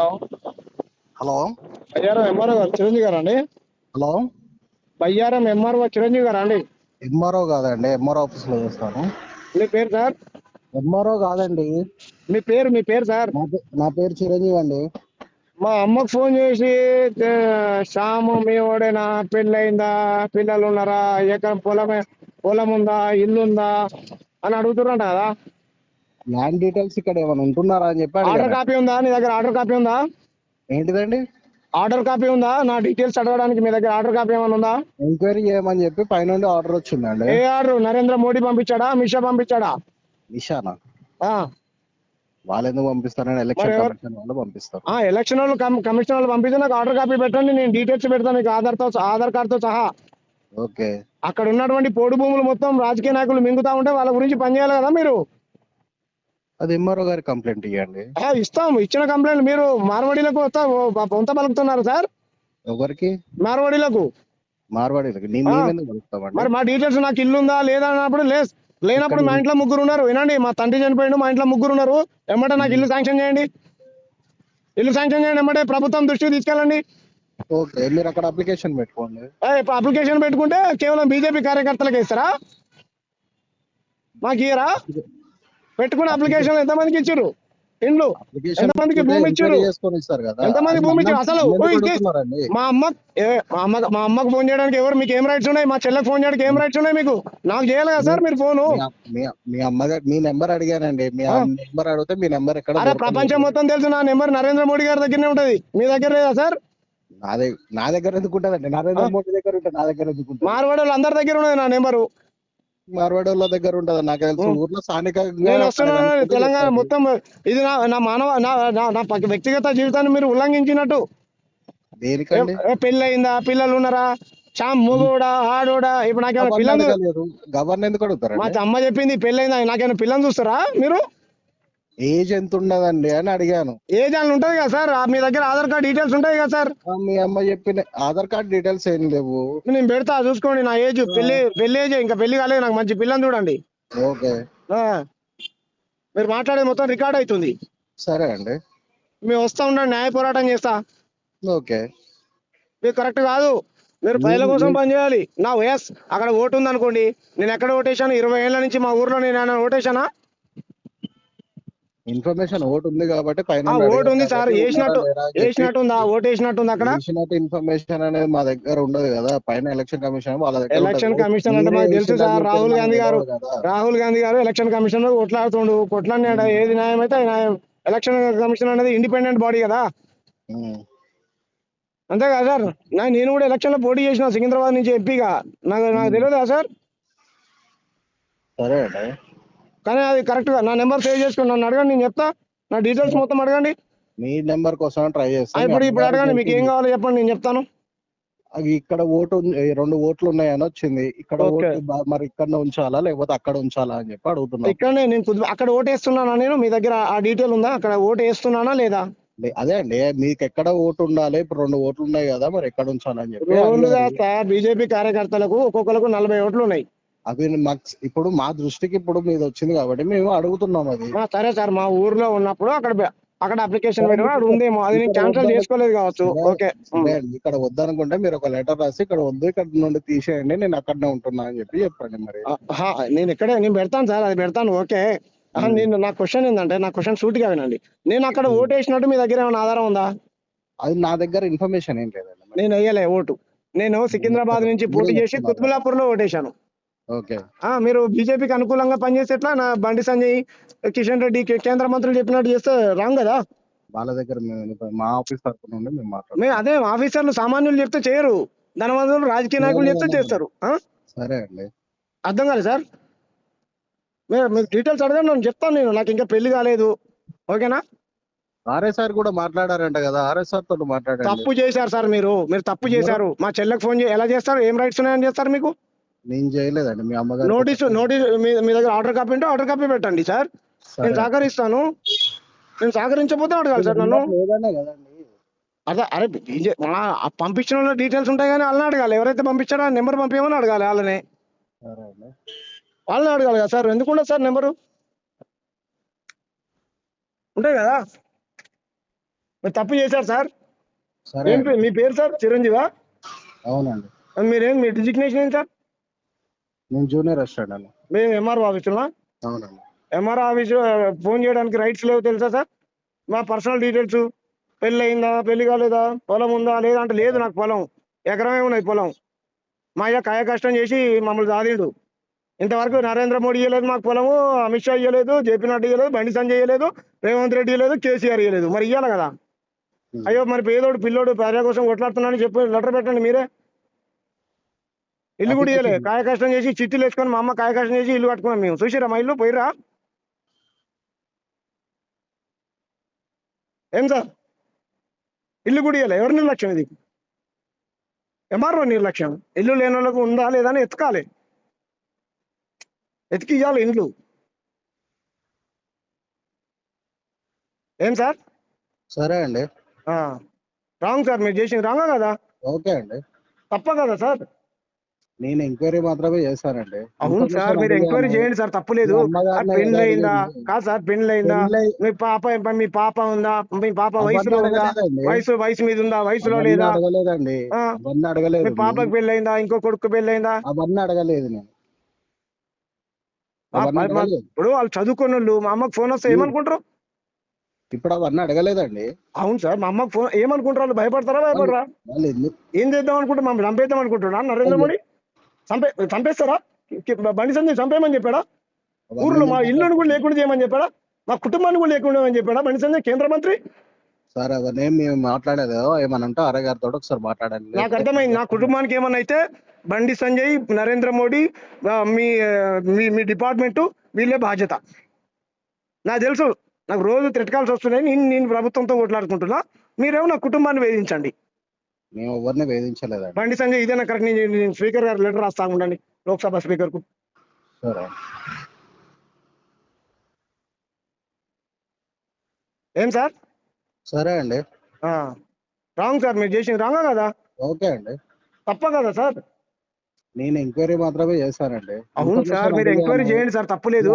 Hello. Hello. Bayyaram MRO గారు చిరంజీవి గారు అండి? హలో. బయ్యారం ఎంఆర్ఓ చిరంజీవి గారు అండి? ఎంఆర్ఓ కాదండి ఎంఆర్ఓ ఆఫీస్లో చేస్తాను. మీ పేరు సార్? ఎంఆర్ఓ కాదండి. మీ పేరు మీ పేరు సార్? నా పే- నా పేరు చిరంజీవి అండి. మా అమ్మకు ఫోన్ చేసి "ఏ, శ్యాము మీ ఓడేనా పెళ్ళయిందా పిల్లలు ఉన్నారా ఎకరం పొలమే పొలం ఉందా ఇల్లు ఉందా అని అడుగుతుర్రంట కదా. ల్యాండ్ డీటెయిల్స్ ఇక్కడ ఏమైనా ఉంటున్నారా అని చెప్పి ఆర్డర్. కాపీ ఉందా? నీ దగ్గర ఆర్డర్ కాపీ ఉందా? ఏంటిదండి? ఆర్డర్ కాపీ ఉందా? నా డీటెయిల్స్ అడగడానికి మీ దగ్గర ఆర్డర్ కాపీ ఏమైనా ఉందా? ఎంక్వైరీ చేయమని చెప్పి పైనుండి ఆర్డర్ వచ్చిందండి. ఏ ఆర్డర్? నరేంద్ర మోడీ పంపించాడా? మిషా పంపించాడా? నిషానా ఆ, వాళ్ళు ఎందుకు పంపిస్తారని ఎలక్షన్ కమిషన్ వాళ్ళు పంపిస్తారు. ఆ ఎలక్షన్ వాళ్ళు కమ్- కమిషన్ వాళ్ళు పంపిస్తే నాకు ఆర్డర్ కాపీ పెట్టండి నేను డీటెయిల్స్ పెడతాను మీకు ఆధార్తో ఆధార్ కార్డుతో సహా. ఓకే. అక్కడ ఉన్నటువంటి పోడు భూములు మొత్తం రాజకీయ నాయకులు మింగుతా ఉంటే వాళ్ళ గురించి పనిచేయాలి కదా మీరు? అది ఎంఆర్ఓ గారి కంప్లైంట్ ఇవ్వండి ఇస్తాం. ఇచ్చిన కంప్లైంట్ మీరు మార్వాడీలకు పొంత పలుకుతున్నారు సార్? ఎవరికి? మార్వాడీలకు. మార్వాడీలకి. మరి మా డీటెయిల్స్ నాకు ఇల్లు ఉందా లేదా అన్నప్పుడు లేస్ లేనప్పుడు మా ఇంట్లో ముగ్గురు ఉన్నారు. వినండి మా తండ్రి చనిపోయిండు మా ఇంట్లో ముగ్గురు ఉన్నారు. ఎమ్మటే నాకు ఇల్లు శాంక్షన్ చేయండి. ఇల్లు శాంక్షన్ చేయండి ఎమ్మటే ప్రభుత్వం దృష్టికి తీసుకెళ్ళండి. ఓకే మీరు అక్కడ అప్లికేషన్ పెట్టుకోండి. అప్లికేషన్ పెట్టుకుంటే కేవలం బీజేపీ కార్యకర్తలకు ఇస్తారా? మాకు ఇయ్యరా? పెట్టుకున్న అప్లికేషన్ ఎంతమందికి ఇచ్చారు? ఇండ్లు. ఎంతమందికి భూమి ఇచ్చారు? ఎంతమంది భూమి ఇచ్చారు? అసలు? మా అమ్మ మా అమ్మ మా అమ్మకు ఫోన్ చేయడానికి ఎవరు మీకు ఏం రైట్స్ ఉన్నాయి? మా చెల్లెకి ఫోన్ చేయడానికి ఏం రైట్స్ ఉన్నాయి మీకు? నాకు చేయాలి కదా సార్ మీరు ఫోను? మీ అమ్- మీ- నెంబర్ అడిగానండి. మీ. నెంబర్ అడిగితే మీ నెంబర్ ఎక్కడ అరే. ప్రపంచం మొత్తం తెలుసు నా నెంబర్ నరేంద్ర మోడీ గారి దగ్గరనే ఉంటది. మీ దగ్గర లేదా సార్? నా దగ్గర నా దగ్గర ఎందుకు ఉంటదండి? నరేంద్ర మోడీ దగ్గర ఉంటే నా దగ్గర ఎందుకు ఉంటుంది? మార్వాడి వాళ్ళు అందరి దగ్గర ఉన్నది నా నెంబరు. మార్వాడి వాళ్ళ దగ్గర ఉంటది. నాకు తెలుసు. ఊర్లో స్థానికంగా తెలంగాణ. మొత్తం ఇది నా మానవ నా వ్యక్తిగత జీవితాన్ని మీరు ఉల్లంఘించినట్టు. దేనికండి? ఏ, పెళ్ళి అయిందా పిల్లలు ఉన్నారా? చామ్ మూగోడా ఆడోడా? ఇప్పుడు నాకేమైనా పిల్లలు గవర్నర్ ఎందుకు మా అమ్మ చెప్పింది పెళ్ళి అయిందా నాకేమైనా పిల్లలు చూస్తారా మీరు? ఏజ్ ఎంత ఉండదండి అని అడిగాను. ఏ ఛానల్ ఉంటుంది కదా సార్? ఆ మీ దగ్గర ఆధార్ కార్డ్ డీటెయిల్స్ ఉంటాయి కదా సార్? ఆ, మీ అమ్మ చెప్పిన ఆధార్ కార్డ్ డీటెయిల్స్ ఏం లేవు. నేను పెడతా చూసుకోండి. నా ఏజ్ పెళ్ళి పెళ్ళి ఏజ్ ఇంకా పెళ్ళి కాలేదు. నాకు మంచి పిల్లని చూడండి. ఓకే. ఆ. మీరు మాట్లాడేది మొత్తం రికార్డ్ అవుతుంది. సరే అండి. మేము వస్తా ఉండండి న్యాయ పోరాటం చేస్తా. ఓకే. మీరు కరెక్ట్ కాదు. మీరు ప్రజల కోసం పనిచేయాలి. నా ఎస్ అక్కడ ఓటు ఉంది అనుకోండి నేను ఎక్కడ ఓటేశాను? ఇరవై ఏళ్ళ నుంచి మా ఊర్లో నేను ఏమైనా ఓటేశానా? ఇన్ఫర్మేషన్ ఓటు ఉంది కాబట్టి పైన ఓటు ఉంది సార్ వేసినట్టు వేసినట్టు ఉందా? ఓటు వేసినట్టు ఉంది అక్కడ? వేసినట్టు ఇన్ఫర్మేషన్ అనేది మా దగ్గర ఉండదు కదా. పైన ఎలక్షన్ కమిషన్ వాళ్ళ దగ్గర ఎలక్షన్. కమిషన్ అంటే మాకు తెలుసు సార్ రాహుల్ గాంధీ గారు. రాహుల్ గాంధీ గారు ఎలక్షన్ కమిషన్లో కొట్లాడుతుండు కొట్లాడినాడు ఏది న్యాయం అయితే న్యాయం. ఎలక్షన్ కమిషన్ అనేది ఇండిపెండెంట్ బాడీ కదా. అంతే కదా సార్? నా నేను కూడా ఎలక్షన్లో పోటీ చేసిన సికింద్రాబాద్ నుంచి ఎంపీగా. నాకు నాకు తెలియదు కదా సార్ సరే కానీ అది కరెక్ట్గా నా నెంబర్ సేవ్ చేసుకుని నన్ను అడగండి నేను చెప్తా. నా డీటెయిల్స్ మొత్తం అడగండి. మీ నెంబర్ కోసం ట్రై చేస్తాను ఇప్పుడు ఇప్పుడు అడగండి మీకు ఏం కావాలో చెప్పండి నేను చెప్తాను. ఇక్కడ ఓటు రెండు ఓట్లు ఉన్నాయని వచ్చింది. ఇక్కడ. ఓటు మరి ఇక్కడ ఉంచాలా లేకపోతే అక్కడ ఉంచాలా అని చెప్పి అడుగుతున్నా. ఇక్కడనే నేను అక్కడ ఓటు వేస్తున్నానా నేను? మీ దగ్గర ఆ డీటెయిల్ ఉందా? అక్కడ ఓటు వేస్తున్నానా లేదా? అదే అండి మీకు ఎక్కడ ఓటు ఉండాలి? ఇప్పుడు రెండు ఓట్లు ఉన్నాయి కదా మరి ఎక్కడ ఉంచాలని చెప్పి బీజేపీ కార్యకర్తలకు ఒక్కొక్కరికి నలభై ఓట్లు ఉన్నాయి. అవి మాకు ఇప్పుడు మా దృష్టికి ఇప్పుడు మీద వచ్చింది కాబట్టి మేము అడుగుతున్నాం అది. సరే సార్ మా ఊర్లో ఉన్నప్పుడు అక్కడ అక్కడ అప్లికేషన్ పెట్టినా అది ఉందేమో అది నేను క్యాన్సిల్ చేసుకోలేదు కావచ్చు. ఓకే. ఇక్కడ వద్దనుకుంటే మీరు ఒక లెటర్ రాసి ఇక్కడ వద్దు ఇక్కడ నుండి తీసేయండి నేను అక్కడనే ఉంటున్నా అని చెప్పి చెప్పండి మరి. నేను ఇక్కడే నేను పెడతాను సార్ అది పెడతాను ఓకే. నేను నా క్వశ్చన్ ఏంటంటే నా క్వశ్చన్ సూటిగా వినండి. నేను అక్కడ ఓటు వేసినట్టు మీ దగ్గర ఏమైనా ఆధారం ఉందా? అది నా దగ్గర ఇన్ఫర్మేషన్ ఏం లేదండి. నేను వేయలే ఓటు. నేను సికింద్రాబాద్ నుంచి పోటీ చేసి. కుత్బులాపూర్లో ఓటేశాను. ఓకే. ఆ, మీరు బీజేపీకి అనుకూలంగా పనిచేస్తే ఎట్లా? నా బండి సంజయ్ కిషన్ రెడ్డి కేంద్ర మంత్రులు చెప్పినట్టు చేస్తే రాంగ్ కదా? వాళ్ళ దగ్గర మా ఆఫీస్ నుండి మేము అదే ఆఫీసర్లు సామాన్యులు చెప్తే చేయరు. ధనవంతులు రాజకీయ నాయకులు చెప్తే చేస్తారు? సరే అండి. అర్థం కాలేదు సార్? మీరు మీకు డీటెయిల్స్ అడగండి నేను చెప్తాను నేను. నాకు ఇంకా పెళ్ళి కాలేదు. ఓకేనా? ఆర్ఎస్ఆర్ కూడా మాట్లాడారంట కదా. ఆర్ఎస్ఆర్ తోటి మాట్లాడండి. తప్పు చేశారు సార్ మీరు. మీరు తప్పు చేశారు. మా చెల్లెకి ఫోన్ చేసి ఎలా చేస్తారు? ఏం రైట్స్ ఉన్నాయని చేస్తారు మీకు? నేను చేయలేదండి. మీ అమ్మగారు నోటీసు నోటీస్ మీ మీ దగ్గర ఆర్డర్ కాపీ ఉంటే ఆర్డర్ కాపీ పెట్టండి సార్. నేను సహకరిస్తాను. నేను సహకరించకపోతే అడగాలి సార్ నన్ను. లేదనే కదండి. అదే అరే పంపించిన వాళ్ళ డీటెయిల్స్ ఉంటాయి కానీ వాళ్ళని అడగాలి. ఎవరైతే పంపించారో ఆ నెంబర్ పంపించమని అడగాలి వాళ్ళని. సరే అండి. వాళ్ళని అడగాలి కదా సార్. ఎందుకు ఉండదు సార్ నెంబరు? ఉంటాయి కదా. మీరు తప్పు చేశారు సార్. సరే మీ పేరు సార్? చిరంజీవా? అవునండి. మీరేం మీ డిజిగ్నేషన్ ఏంటి సార్? నేను జూనియర్ రెస్టారెంట్ అండి మేము ఎంఆర్ఓ ఆఫీసులో అవునండి ఎంఆర్ఓ ఆఫీసు ఫోన్ చేయడానికి రైట్స్ లేవు తెలుసా సార్? మా పర్సనల్ డీటెయిల్స్ పెళ్ళి అయిందా పెళ్ళి కాలేదా పొలం ఉందా లేదా అంటే లేదు నాకు పొలం. ఎకరమే ఉన్నది పొలం. మా అయ్య కాయ కష్టం చేసి మమ్మల్ని సాధిండు. ఇంతవరకు నరేంద్ర మోడీ ఇవ్వలేదు మాకు పొలము అమిత్ షా ఇవ్వలేదు జేపీ నడ్డా ఇవ్వలేదు బండి సంజయ్ ఇవ్వలేదు రేవంత్ రెడ్డి ఇవ్వలేదు కేసీఆర్ ఇవ్వలేదు మరి ఇవ్వాలి కదా. అయ్యో మరి పేదోడు పిల్లోడు ప్రజల కోసం కొట్లాడుతున్నానని చెప్పి లెటర్ పెట్టండి మీరే. ఇల్లు కూడా ఇవ్వలే కాయ కష్టం చేసి చిట్టీలు వేసుకొని మా అమ్మ కాయ కష్టం చేసి ఇల్లు కట్టుకున్నాం మేము. చూసిరా మా ఇల్లు? పోయిరా ఏం సార్? ఇల్లు కూడా ఇవ్వలే ఎవరి నిర్లక్ష్యం ఇది? ఎంఆర్ఓ నిర్లక్ష్యం. ఇల్లు లేని వాళ్ళకు ఉందా లేదా అని ఎతకాలి ఎతికి ఇవ్వాలి ఇండ్లు. ఏం సార్? సరే అండి. రాంగ్ సార్ మీరు చేసింది రాంగా కదా? ఓకే అండి. తప్ప కదా సార్? నేను ఎంక్వైరీ మాత్రమే చేశానండి. అవును సార్ మీరు ఎంక్వైరీ చేయండి సార్ తప్పులేదు. పెళ్ళి అయిందా. కాదు సార్ పెళ్ళి అయిందా పెళ్ళై- మీ పాప మీ పాప ఉందా? మీ పాప వయసులో ఉందా. వయసు వయసు మీద ఉందా? వయసులో లేదా? అడగలేదండి. అవన్నీ అడగలేదు మీ పాపకి పెళ్ళి అయిందా ఇంకో కొడుకు పెళ్ళి అయిందా అవన్నీ అడగలేదు నేను. ఇప్పుడు వాళ్ళు చదువుకున్న వాళ్ళు మా అమ్మకి ఫోన్ వస్తే ఏమనుకుంటారు? ఇప్పుడు అవన్నీ అడగలేదండి. అవును సార్ మా అమ్మకి ఫోన్ ఏమనుకుంటారు? వాళ్ళు భయపడతారా? భయపడరా? ఏం చేద్దాం అనుకుంటే మమ్మల్ని చంపేద్దాం అనుకుంటున్నా నరేంద్ర మోడీ? చంపే చంపేస్తారా బండి సంజయ్ చంపేయమని చెప్పాడా? ఊర్లో మా నేను ఇల్లును కూడా లేకుండా చేయమని చెప్పాడా? మా కుటుంబాన్ని కూడా లేకుండా చెప్పాడా? బండి సంజయ్ కేంద్ర మంత్రి? సార్ అవన్నీ మేము మాట్లాడేది ఏమని అంటే అరే గారితో ఒకసారి మాట్లాడండి. నాకు అర్థమైంది. నా కుటుంబానికి ఏమన్నా అయితే బండి సంజయ్ నరేంద్ర మోడీ మీ మీ మీ డిపార్ట్మెంట్ వీళ్ళే బాధ్యత. నాకు తెలుసు. నాకు రోజు తిరకాల్సి వస్తున్నాయి. నేను నేను ప్రభుత్వంతో కొట్లాడుకుంటున్నా మీరేమో నా కుటుంబాన్ని వేధించండి. మేము ఎవరిని వేధించలేదండి. బండి సంజయ్ ఇదేనా కరెక్ట్ నేను నేను స్పీకర్ గారు లెటర్ రాస్తా ఉండండి లోక్సభ స్పీకర్కు సరే. ఏం సార్? సరే అండి. రాంగ్ సార్ మీరు చేసింది రాంగా కదా? ఓకే అండి. తప్ప కదా సార్? నేను ఎంక్వైరీ మాత్రమే చేశానండి అవును సార్ మీరు ఎంక్వైరీ చేయండి సార్ తప్పులేదు.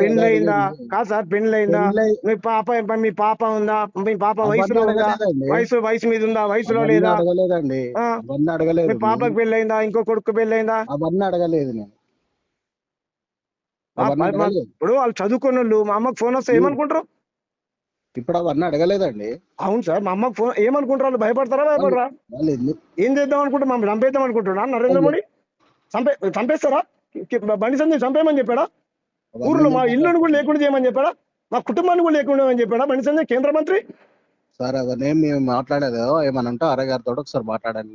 పెళ్ళి అయిందా. కాదు సార్ పెళ్ళి అయిందా? పెళ్ళై- మీ పాప మీ పాప ఉందా? మీ పాప వయసులో ఉందా. వయసు వయసు మీద ఉందా? వయసులో లేదా? అడగలేదండి. అవన్నీ అడగలేదు మీ పాపకి పెళ్ళి అయిందా? ఇంకో కొడుకు పెళ్ళి అయిందా? అవన్నీ అడగలేదు నేను. ఇప్పుడు వాళ్ళు చదువుకున్న వాళ్ళు మా అమ్మకి ఫోన్ వస్తే ఏమనుకుంటారు? ఇప్పుడు అవన్నీ అడగలేదండి. అవును సార్ మా అమ్మకి ఫోన్ ఏమనుకుంటారు? వాళ్ళు భయపడతారా? భయపడరా? ఏం చేద్దాం అనుకుంటే మమ్మల్ని చంపేద్దాం అనుకుంటున్నా నరేంద్ర మోడీ? చంపే చంపేస్తారా? బండి సంజయ్ చంపేయమని చెప్పాడా? ఊర్లో మా ఇల్లును కూడా లేకుండా చేయమని చెప్పాడా? మా కుటుంబాన్ని కూడా లేకుండా చెప్పాడా? బండి సంజయ్ కేంద్ర మంత్రి? సార్ అవన్నీ మేము మాట్లాడేది ఏమని అంటే అరే గారితో ఒకసారి మాట్లాడండి.